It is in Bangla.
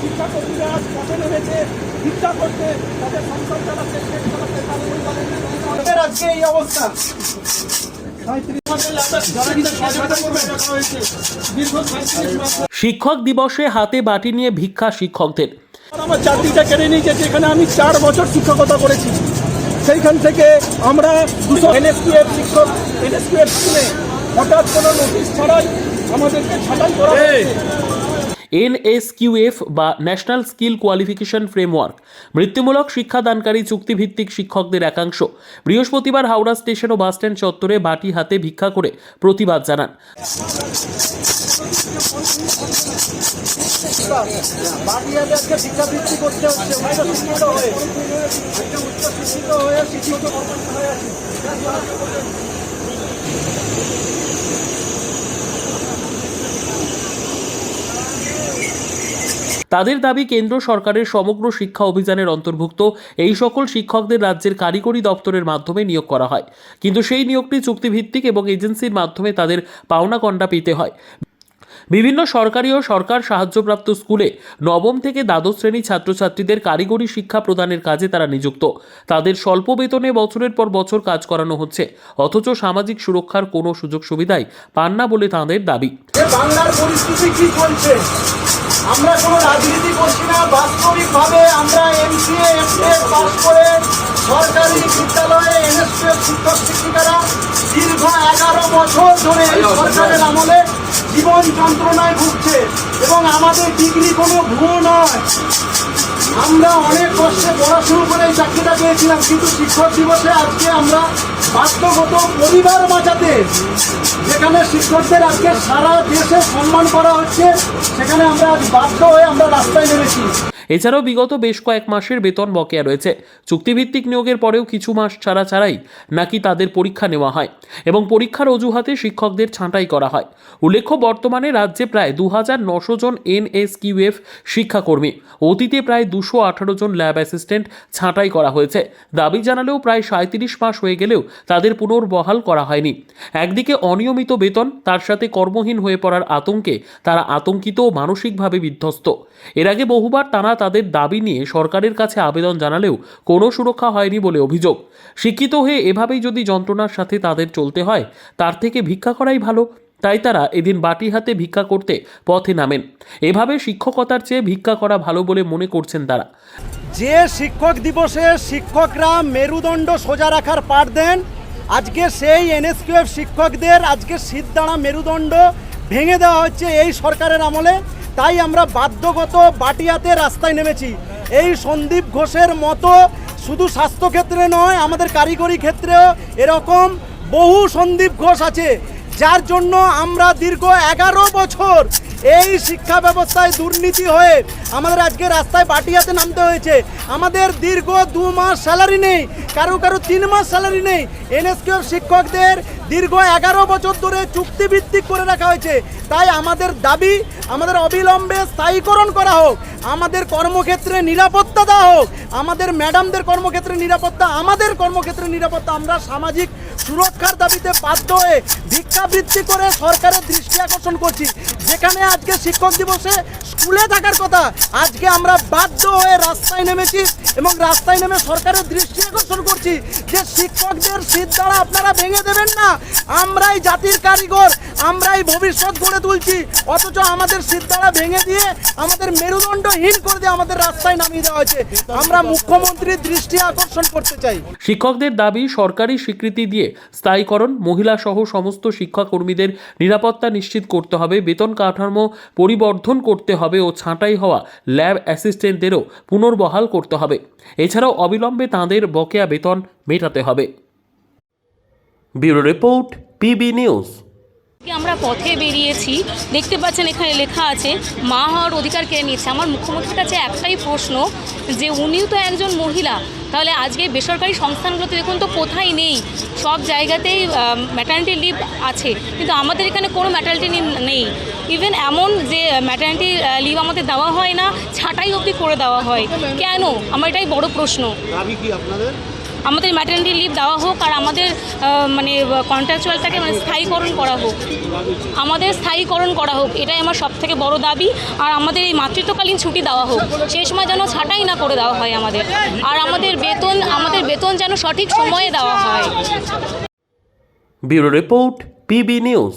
শিক্ষাকর্মীরা পথে নেমেছে ভিক্ষা করতে তাদের সংসার চালাচ্ছে পেট পরিবারের আমাদের আজকে এই অবস্থা। শিক্ষক দিবসে হাতে বাটি নিয়ে ভিক্ষা শিক্ষকদের। আমার চাকরিটা কেড়ে নিয়েছে, যেখানে আমি চার বছর শিক্ষকতা করেছি। সেইখান থেকে আমরা দুশো এনএসপিএফ শিক্ষক, এনএসপিএফ স্কুলে হঠাৎ কোনো নোটিশ ছাড়াই আমাদেরকে ছাঁটাই করা এনএসকিউএফ বা ন্যাশনাল স্কিল কোয়ালিফিকেশন ফ্রেমওয়ার্ক, মৃত্যুমূলক শিক্ষাদানকারী চুক্তিভিত্তিক শিক্ষকদের একাংশ। বৃহস্পতিবার হাওড়া স্টেশন ও বাসস্ট্যান্ড চত্বরে বাটি হাতে ভিক্ষা করে প্রতিবাদ জানান শিক্ষিত হয়ে আছে তাদের দাবি কেন্দ্র সরকারের সমগ্র শিক্ষা অভিযানের অন্তর্ভুক্ত এই সকল শিক্ষকদের রাজ্যের কারিগরি দপ্তরের মাধ্যমে নিয়োগ করা হয়। কিন্তু সেই নিয়োগটি চুক্তিভিত্তিক এবং এজেন্সির মাধ্যমে তাদের পাওনা কণ্ডা পেতে হয়। বিভিন্ন সরকারি ও সরকার সাহায্যপ্রাপ্ত স্কুলে নবম থেকে দ্বাদশ শ্রেণি ছাত্রছাত্রীদের কারিগরি শিক্ষা প্রদানের কাজে তারা নিযুক্ত। তাদের স্বল্প বেতনে বছরের পর বছর কাজ করানো হচ্ছে। অথচ সামাজিক সুরক্ষার কোনো সুযোগ সুবিধাই পান না বলে তাঁদের দাবি। আমরা কোনো রাজনীতি করছি না। বাস্তবিকভাবে আমরা এমসিএ এমসিএ পাস করে সরকারি বিদ্যালয়ে এনএসপিএফ শিক্ষক শিক্ষিকারা দীর্ঘ এগারো বছর ধরে এই সরকারের আমলে জীবন যন্ত্রণায় ভুগছে এবং আমাদের ডিগ্রি কোনো ভুয়ো নয়। আমরা অনেক কষ্টে পড়াশুরু করে এই চাকরিটা পেয়েছিলাম কিন্তু শিক্ষক দিবসে আজকে আমরা বাধ্যগত পরিবার বাঁচাতে যেখানে শিক্ষকদের আজকে সারা দেশে সম্মান করা হচ্ছে সেখানে আমরা আজ বাধ্য হয়ে আমরা রাস্তায় নেমেছি। এছাড়াও বিগত বেশ কয়েক মাসের বেতন বকেয়া রয়েছে। চুক্তিভিত্তিক নিয়োগের পরেও কিছু মাস ছাড়া ছাড়াই নাকি তাদের পরীক্ষা নেওয়া হয় এবং পরীক্ষার অজুহাতে শিক্ষকদের ছাঁটাই করা হয়। উল্লেখ্য, বর্তমানে রাজ্যে প্রায় দু হাজার নশো জন এনএসকিউএফ শিক্ষাকর্মী, অতীতে প্রায় দুশো আঠারো জন ল্যাব অ্যাসিস্ট্যান্ট ছাঁটাই করা হয়েছে। দাবি জানালেও প্রায় সাঁত্রিশ মাস হয়ে গেলেও তাদের পুনর্বহাল করা হয়নি। একদিকে অনিয়মিত বেতন, তার সাথে কর্মহীন হয়ে পড়ার আতঙ্কে তারা আতঙ্কিত ও মানসিকভাবে বিধ্বস্ত। এর আগে বহুবার তারা তাদের দাবি নিয়ে সরকারের কাছে আবেদন জানালেও কোনো সুরক্ষা হয়নি বলে অভিযোগ। শিক্ষিত হয়ে এভাবেই যদি যন্ত্রণার সাথে তাদের চলতে হয়, তার থেকে ভিক্ষা করাই ভালো। তাই তারা এদিন বাটি হাতে ভিক্ষা করতে পথে নামেন। এভাবে শিক্ষকতার চেয়ে ভিক্ষা করা ভালো বলে মনে করছেন তারা। যে শিক্ষক দিবসে শিক্ষকরা মেরুদণ্ড সোজা রাখার পাঠ দেন, আজকে সেই এনএসকিউএফ শিক্ষকদের আজকে সিদ্ধারা মেরুদণ্ড ভেঙে দেওয়া হচ্ছে এই সরকারের আমলে। তাই আমরা বাধ্যগত বাটিয়াতে রাস্তায় নেমেছি। এই সন্দীপ ঘোষের মতো শুধু স্বাস্থ্যক্ষেত্রে নয়, আমাদের কারিগরি ক্ষেত্রেও এরকম বহু সন্দীপ ঘোষ আছে, যার জন্য আমরা দীর্ঘ এগারো বছর এই শিক্ষা ব্যবস্থায় দুর্নীতি হয়ে আমাদের আজকে রাস্তায় বাটিয়াতে নামতে হয়েছে। আমাদের দীর্ঘ দু মাস স্যালারি নেই, কারও কারও তিন মাস স্যালারি নেই। এনএসকিউ শিক্ষকদের দীর্ঘ এগারো বছর ধরে চুক্তিভিত্তিক করে রাখা হয়েছে। তাই আমাদের দাবি, আমাদের অবিলম্বে স্থায়ীকরণ করা হোক, আমাদের কর্মক্ষেত্রে নিরাপত্তা দেওয়া হোক, আমাদের ম্যাডামদের কর্মক্ষেত্রে নিরাপত্তা, আমাদের কর্মক্ষেত্রে নিরাপত্তা আমরা সামাজিক সুরক্ষার দাবিতে বাধ্য হয়ে ভিক্ষাবৃত্তি করে সরকারের দৃষ্টি আকর্ষণ করছি। যেখানে আজকে শিক্ষক দিবসে স্কুলে থাকার কথা, আজকে আমরা বাধ্য হয়ে রাস্তায় নেমেছি এবং রাস্তায় নেমে সরকারের দৃষ্টি আকর্ষণ করছি যে শিক্ষকদের শীত দ্বারা আপনারা ভেঙে দেবেন না। আমরাই জাতির কারিগর, আমরাই ভবিষ্যৎ গড়ে তুলছি। অথচ আমাদের শীত দ্বারা ভেঙে দিয়ে আমাদের মেরুদণ্ডহীন করে দিয়ে আমাদের রাস্তায় নামিয়ে দেওয়া হয়েছে। আমরা মুখ্যমন্ত্রীর দৃষ্টি আকর্ষণ করতে চাই। শিক্ষকদের দাবি, সরকারি স্বীকৃতি দিয়ে স্থায়ীকরণ মহিলা সহ সমস্ত শিক্ষাকর্মীদের নিরাপত্তা নিশ্চিত করতে হবে, বেতন কাঠামো পরিবর্ধন করতে হবে ও ছাঁটাই হওয়া ল্যাব অ্যাসিস্ট্যান্টদেরও পুনর্বহাল করতে হবে। এছাড়াও অবিলম্বে তাঁদের বকেয়া বেতন মেটাতে হবে। Bureau report, PB news. আমরা পথে বেরিয়েছি। দেখতে পাচ্ছেন এখানে লেখা আছে, মা হওয়ার অধিকার কেড়ে নিয়েছে? আমার মুখ্যমন্ত্রীর কাছে একটাই প্রশ্ন, যে উনিও তো একজন মহিলা, তাহলে আজকে বেসরকারি সংস্থানগুলোতে দেখুন তো কোথায় নেই। সব জায়গাতেই ম্যাটার্নিটি লিভ আছে, কিন্তু আমাদের এখানে কোনো ম্যাটার্নিটি লিভ নেই। ইভেন এমন যে ম্যাটার্নিটি লিভ আমাদের দেওয়া হয় না, ছাঁটাই অবধি করে দেওয়া হয়। কেন? আমার এটাই বড় প্রশ্ন। কি আপনাদের? আমাদের ম্যাটার্নিটি লিভ দেওয়া হোক আর আমাদের মানে কন্ট্রাকচুয়ালটাকে মানে স্থায়ীকরণ করা হোক। আমাদের স্থায়ীকরণ করা হোক, এটাই আমার সব থেকে বড় দাবি। আর আমাদের এই মাতৃত্বকালীন ছুটি দেওয়া হোক সেই সময় যেন ছাঁটাই না করে দেওয়া হয় আমাদের। আর আমাদের বেতন আমাদের বেতন যেন সঠিক সময়ে দেওয়া হয়। Bureau report, PB news.